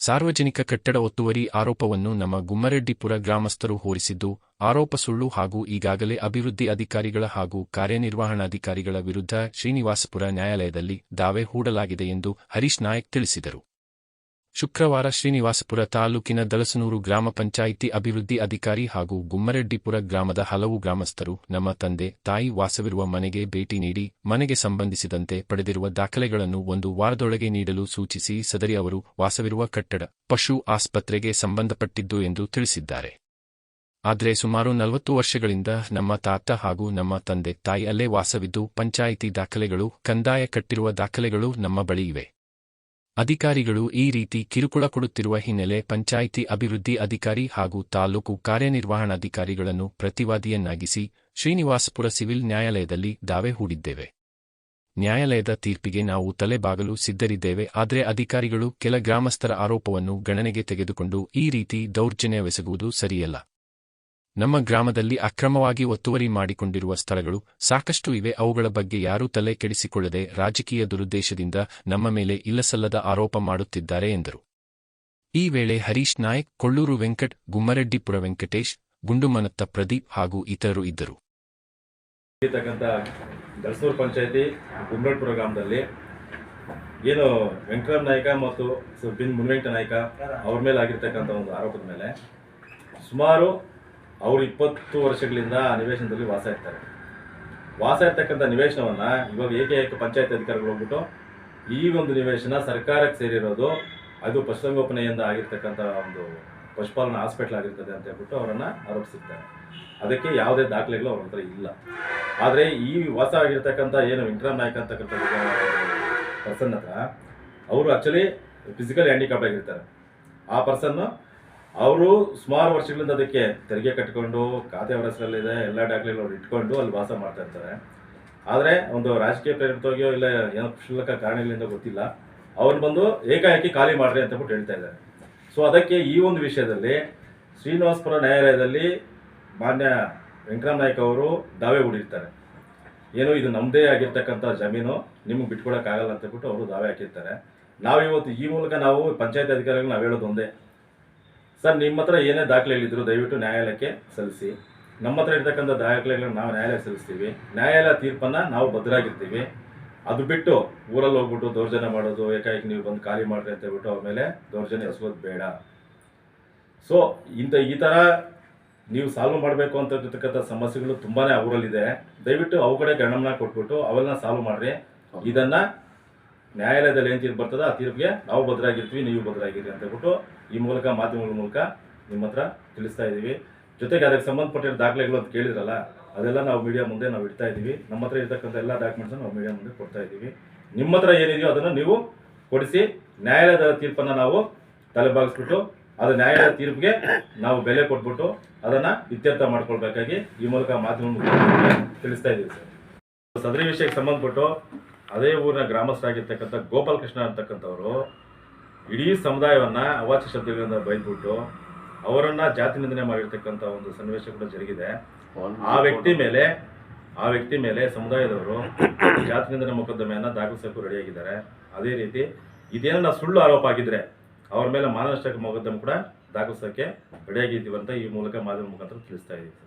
ಸಾರ್ವಜನಿಕ ಕಟ್ಟಡ ಒತ್ತುವರಿ ಆರೋಪವನ್ನು ನಮ್ಮ ಗುಮ್ಮರೆಡ್ಡಿಪುರ ಗ್ರಾಮಸ್ಥರು ಹೋರಿಸಿದ್ದು ಆರೋಪ ಸುಳ್ಳು ಹಾಗೂ ಈಗಾಗಲೇ ಅಭಿವೃದ್ಧಿ ಅಧಿಕಾರಿಗಳ ಹಾಗೂ ಕಾರ್ಯನಿರ್ವಹಣಾಧಿಕಾರಿಗಳ ವಿರುದ್ಧ ಶ್ರೀನಿವಾಸಪುರ ನ್ಯಾಯಾಲಯದಲ್ಲಿ ದಾವೆ ಹೂಡಲಾಗಿದೆ ಎಂದು ಹರೀಶ್ ನಾಯಕ್ ತಿಳಿಸಿದರು. ಶುಕ್ರವಾರ ಶ್ರೀನಿವಾಸಪುರ ತಾಲೂಕಿನ ದಲಸನೂರು ಗ್ರಾಮ ಪಂಚಾಯಿತಿ ಅಭಿವೃದ್ಧಿ ಅಧಿಕಾರಿ ಹಾಗೂ ಗುಮ್ಮರೆಡ್ಡಿಪುರ ಗ್ರಾಮದ ಹಲವು ಗ್ರಾಮಸ್ಥರು, ನಮ್ಮ ತಂದೆ, ತಾಯಿ ವಾಸವಿರುವ ಮನೆಗೆ ಭೇಟಿ ನೀಡಿ, ಮನೆಗೆ ಸಂಬಂಧಿಸಿದಂತೆ ಪಡೆದಿರುವ ದಾಖಲೆಗಳನ್ನು ಒಂದು ವಾರದೊಳಗೆ ನೀಡಲು ಸೂಚಿಸಿ, ಸದರಿ ಅವರು ವಾಸವಿರುವ ಕಟ್ಟಡ, ಪಶು ಆಸ್ಪತ್ರೆಗೆ ಸಂಬಂಧಪಟ್ಟಿದ್ದು ಎಂದು ತಿಳಿಸಿದ್ದಾರೆ. ಆದರೆ ಸುಮಾರು ನಲವತ್ತು ವರ್ಷಗಳಿಂದ ನಮ್ಮ ತಾತ ಹಾಗೂ ನಮ್ಮ ತಂದೆ ತಾಯಿ ಅಲ್ಲೇ ವಾಸವಿದ್ದು, ಪಂಚಾಯಿತಿ ದಾಖಲೆಗಳು, ಕಂದಾಯ ಕಟ್ಟಿರುವ ದಾಖಲೆಗಳು ನಮ್ಮ ಬಳಿ ಇವೆ. ಅಧಿಕಾರಿಗಳು ಈ ರೀತಿ ಕಿರುಕುಳ ಕೊಡುತ್ತಿರುವ ಹಿನ್ನೆಲೆ ಪಂಚಾಯಿತಿ ಅಭಿವೃದ್ಧಿ ಅಧಿಕಾರಿ ಹಾಗೂ ತಾಲೂಕು ಕಾರ್ಯನಿರ್ವಹಣಾಧಿಕಾರಿಗಳನ್ನು ಪ್ರತಿವಾದಿಯನ್ನಾಗಿಸಿ ಶ್ರೀನಿವಾಸಪುರ ಸಿವಿಲ್ ನ್ಯಾಯಾಲಯದಲ್ಲಿ ದಾವೆ ಹೂಡಿದ್ದೇವೆ. ನ್ಯಾಯಾಲಯದ ತೀರ್ಪಿಗೆ ನಾವು ತಲೆಬಾಗಲು ಸಿದ್ಧರಿದ್ದೇವೆ, ಆದರೆ ಅಧಿಕಾರಿಗಳು ಕೆಲ ಗ್ರಾಮಸ್ಥರ ಆರೋಪವನ್ನು ಗಣನೆಗೆ ತೆಗೆದುಕೊಂಡು ಈ ರೀತಿ ದೌರ್ಜನ್ಯವೆಸಗುವುದು ಸರಿಯಲ್ಲ. ನಮ್ಮ ಗ್ರಾಮದಲ್ಲಿ ಅಕ್ರಮವಾಗಿ ಒತ್ತುವರಿ ಮಾಡಿಕೊಂಡಿರುವ ಸ್ಥಳಗಳು ಸಾಕಷ್ಟು ಇವೆ. ಅವುಗಳ ಬಗ್ಗೆ ಯಾರೂ ತಲೆ ಕೆಡಿಸಿಕೊಳ್ಳದೆ ರಾಜಕೀಯ ದುರುದ್ದೇಶದಿಂದ ನಮ್ಮ ಮೇಲೆ ಇಲ್ಲಸಲ್ಲದ ಆರೋಪ ಮಾಡುತ್ತಿದ್ದಾರೆ ಎಂದರು. ಈ ವೇಳೆ ಹರೀಶ್ ನಾಯಕ್, ಕೊಳ್ಳೂರು ವೆಂಕಟ್, ಗುಮ್ಮರೆಡ್ಡಿಪುರ ವೆಂಕಟೇಶ್, ಗುಂಡುಮನತ್ತ ಪ್ರದೀಪ್ ಹಾಗೂ ಇತರರು ಇದ್ದರು. ಪಂಚಾಯತಿ ಗ್ರಾಮದಲ್ಲಿ ಏನು ವೆಂಕಟರಾಮ್ ನಾಯಕ ಮತ್ತು ಬಿನ್ ಮುನ್ವೆಂಕಟ ನಾಯಕ ಅವ್ರ ಮೇಲೆ ಆಗಿರ್ತಕ್ಕಂಥ ಒಂದು ಆರೋಪದ ಮೇಲೆ ಸುಮಾರು ಅವರು ಇಪ್ಪತ್ತು ವರ್ಷಗಳಿಂದ ಆ ನಿವೇಶನದಲ್ಲಿ ವಾಸ ಇರ್ತಾರೆ. ವಾಸ ಇರ್ತಕ್ಕಂಥ ನಿವೇಶನವನ್ನು ಇವಾಗ ಏಕೈಕ ಪಂಚಾಯತ್ ಅಧಿಕಾರಿಗಳು ಹೋಗ್ಬಿಟ್ಟು ಈ ಒಂದು ನಿವೇಶನ ಸರ್ಕಾರಕ್ಕೆ ಸೇರಿರೋದು ಅದು ಪಶುಸಂಗೋಪನೆಯಿಂದ ಆಗಿರ್ತಕ್ಕಂಥ ಒಂದು ಪಶುಪಾಲನಾ ಹಾಸ್ಪಿಟಲ್ ಆಗಿರ್ತದೆ ಅಂತ ಹೇಳ್ಬಿಟ್ಟು ಅವರನ್ನು ಆರೋಪಿಸಿರ್ತಾರೆ. ಅದಕ್ಕೆ ಯಾವುದೇ ದಾಖಲೆಗಳು ಅವ್ರ ಹತ್ರ ಇಲ್ಲ. ಆದರೆ ಈ ವಾಸ ಆಗಿರ್ತಕ್ಕಂಥ ಏನು ವೆಂಕಟರಾಮ್ ನಾಯ್ಕ ಅಂತಕ್ಕಂಥ ಪರ್ಸನ್ ಹತ್ರ, ಅವರು ಆ್ಯಕ್ಚುಲಿ ಫಿಸಿಕಲ್ ಹ್ಯಾಂಡಿಕ್ಯಾಪ್ ಆಗಿರ್ತಾರೆ. ಆ ಪರ್ಸನ್ನು ಅವರು ಸುಮಾರು ವರ್ಷಗಳಿಂದ ಅದಕ್ಕೆ ತೆರಿಗೆ ಕಟ್ಕೊಂಡು ಖಾತೆ ಅವರ ಹೆಸರಲ್ಲಿದೆ ಎಲ್ಲ ದಾಖಲೆಗಳು ಅವ್ರು ಇಟ್ಕೊಂಡು ಅಲ್ಲಿ ವಾಸ ಮಾಡ್ತಾ ಇರ್ತಾರೆ. ಆದರೆ ಒಂದು ರಾಜಕೀಯ ಪ್ರೇರಿತವಾಗಿಯೋ ಇಲ್ಲ ಏನೋ ಕ್ಷುಲ್ಲಕ ಕಾರಣಗಳಿಂದ ಗೊತ್ತಿಲ್ಲ. ಅವ್ರು ಬಂದು, ಏಕಾಏಕಿ ಖಾಲಿ ಮಾಡ್ರಿ ಅಂತ ಬಿಟ್ಟು ಹೇಳ್ತಾ ಇದ್ದಾರೆ. ಸೊ ಅದಕ್ಕೆ ಈ ಒಂದು ವಿಷಯದಲ್ಲಿ ಶ್ರೀನಿವಾಸಪುರ ನ್ಯಾಯಾಲಯದಲ್ಲಿ ಮಾನ್ಯ ವೆಂಕಟರಾಮ್ ನಾಯ್ಕ ಅವರು ದಾವೆ ಹೂಡಿರ್ತಾರೆ. ಏನು ಇದು ನಮ್ಮದೇ ಆಗಿರ್ತಕ್ಕಂಥ ಜಮೀನು, ನಿಮ್ಗೆ ಬಿಟ್ಕೊಡೋಕ್ಕಾಗಲ್ಲ ಅಂತ ಬಿಟ್ಟು ಅವರು ದಾವೆ ಹಾಕಿರ್ತಾರೆ. ನಾವು ಇವತ್ತು ಈ ಮೂಲಕ ನಾವು ಪಂಚಾಯತ್ ಅಧಿಕಾರಿಗಳು ನಾವು ಹೇಳೋದು ಒಂದೇ. ಸರ್ ನಿಮ್ಮ ಹತ್ರ ಏನೇ ದಾಖಲೆಗಳಿದ್ರು ದಯವಿಟ್ಟು ನ್ಯಾಯಾಲಯಕ್ಕೆ ಸಲ್ಲಿಸಿ. ನಮ್ಮ ಹತ್ರ ಇರ್ತಕ್ಕಂಥ ದಾಖಲೆಗಳನ್ನ ನಾವು ನ್ಯಾಯಾಲಯಕ್ಕೆ ಸಲ್ಲಿಸ್ತೀವಿ. ನ್ಯಾಯಾಲಯ ತೀರ್ಪನ್ನು ನಾವು ಭದ್ರಾಗಿರ್ತೀವಿ. ಅದು ಬಿಟ್ಟು ಊರಲ್ಲಿ ಹೋಗ್ಬಿಟ್ಟು ದೌರ್ಜನ್ಯ ಮಾಡೋದು ಏಕಾಏಕಿ ನೀವು ಬಂದು ಖಾಲಿ ಮಾಡ್ರಿ ಅಂತ ಹೇಳ್ಬಿಟ್ಟು ಅವ್ರ ಮೇಲೆ ದೌರ್ಜನ್ಯ ಎಸಗೋದು ಬೇಡ. ಸೊ ಇಂಥ ಈ ಥರ ನೀವು ಸಾಲ್ವ್ ಮಾಡಬೇಕು ಅಂತ ಇರ್ತಕ್ಕಂಥ ಸಮಸ್ಯೆಗಳು ತುಂಬಾ ಅವರಲ್ಲಿದೆ ಊರಲ್ಲಿದೆ. ದಯವಿಟ್ಟು ಅವು ಕಡೆ ಗಣಮನ ಕೊಟ್ಬಿಟ್ಟು ಅವೆಲ್ಲ ಸಾಲ್ವ್ ಮಾಡ್ರಿ. ಇದನ್ನ ನ್ಯಾಯಾಲಯದಲ್ಲಿ ಏನು ತೀರ್ಪು ಬರ್ತದೆ ಆ ತೀರ್ಪಿಗೆ ನಾವು ಭದ್ರಾಗಿರ್ತೀವಿ, ನೀವು ಭದ್ರಾಗಿರಿ ಅಂತ ಹೇಳ್ಬಿಟ್ಟು ಈ ಮೂಲಕ, ಮಾಧ್ಯಮಗಳ ಮೂಲಕ ನಿಮ್ಮ ಹತ್ರ ತಿಳಿಸ್ತಾ ಇದ್ದೀವಿ. ಜೊತೆಗೆ ಅದಕ್ಕೆ ಸಂಬಂಧಪಟ್ಟಿರೋ ದಾಖಲೆಗಳು ಅಂತ ಕೇಳಿದ್ರಲ್ಲ, ಅದೆಲ್ಲ ನಾವು ಮೀಡಿಯಾ ಮುಂದೆ ನಾವು ಇಡ್ತಾ ಇದ್ದೀವಿ. ನಮ್ಮ ಹತ್ರ ಇರತಕ್ಕಂಥ ಎಲ್ಲ ಡಾಕ್ಯುಮೆಂಟ್ಸ್ ನಾವು ಮೀಡಿಯಾ ಮುಂದೆ ಕೊಡ್ತಾ ಇದ್ದೀವಿ. ನಿಮ್ಮ ಹತ್ರ ಏನಿದೆಯೋ ಅದನ್ನು ನೀವು ಕೊಡಿಸಿ, ನ್ಯಾಯಾಲಯದ ತೀರ್ಪನ್ನು ನಾವು ತಲೆಬಾಗಿಸ್ಬಿಟ್ಟು, ಅದು ನ್ಯಾಯಾಲಯದ ತೀರ್ಪಿಗೆ ನಾವು ಬೆಲೆ ಕೊಟ್ಬಿಟ್ಟು ಅದನ್ನು ಇತ್ಯರ್ಥ ಮಾಡ್ಕೊಳ್ಬೇಕಾಗಿ ಈ ಮೂಲಕ ಮಾಧ್ಯಮ ತಿಳಿಸ್ತಾ ಇದ್ದೀವಿ ಸರ್. ಸದರಿ ವಿಷಯಕ್ಕೆ ಸಂಬಂಧಪಟ್ಟು ಅದೇ ಊರಿನ ಗ್ರಾಮಸ್ಥರಾಗಿರ್ತಕ್ಕಂಥ ಗೋಪಾಲಕೃಷ್ಣ ಕೃಷ್ಣ ಅಂತಕ್ಕಂಥವ್ರು ಇಡೀ ಸಮುದಾಯವನ್ನ ಅವಾಚ್ಯ ಶಬ್ದಗಳಿಂದ ಬೈದ್ಬಿಟ್ಟು ಅವರನ್ನು ಜಾತಿ ನಿಂದನೆ ಮಾಡಿರ್ತಕ್ಕಂಥ ಒಂದು ಸನ್ನಿವೇಶ ಕೂಡ ಜರುಗಿದೆ. ಆ ವ್ಯಕ್ತಿ ಮೇಲೆ, ಆ ವ್ಯಕ್ತಿ ಮೇಲೆ ಸಮುದಾಯದವರು ಜಾತಿ ನಿಂದನೆ ಮೊಕದ್ದಮೆಯನ್ನ ದಾಖಲಿಸೋಕ್ಕೂ ರೆಡಿಯಾಗಿದ್ದಾರೆ. ಅದೇ ರೀತಿ ಇದೇನ ಸುಳ್ಳು ಆರೋಪ ಆಗಿದ್ರೆ ಅವ್ರ ಮೇಲೆ ಮಾನನಷ್ಟ ಮೊಕದ್ದಮೆ ಕೂಡ ದಾಖಲಿಸೋಕ್ಕೆ ರೆಡಿಯಾಗಿದ್ದೀವಿ ಅಂತ ಈ ಮೂಲಕ ಮಾಧ್ಯಮ ಮುಖಾಂತರ ತಿಳಿಸ್ತಾ ಇದ್ದೀವಿ ಸರ್.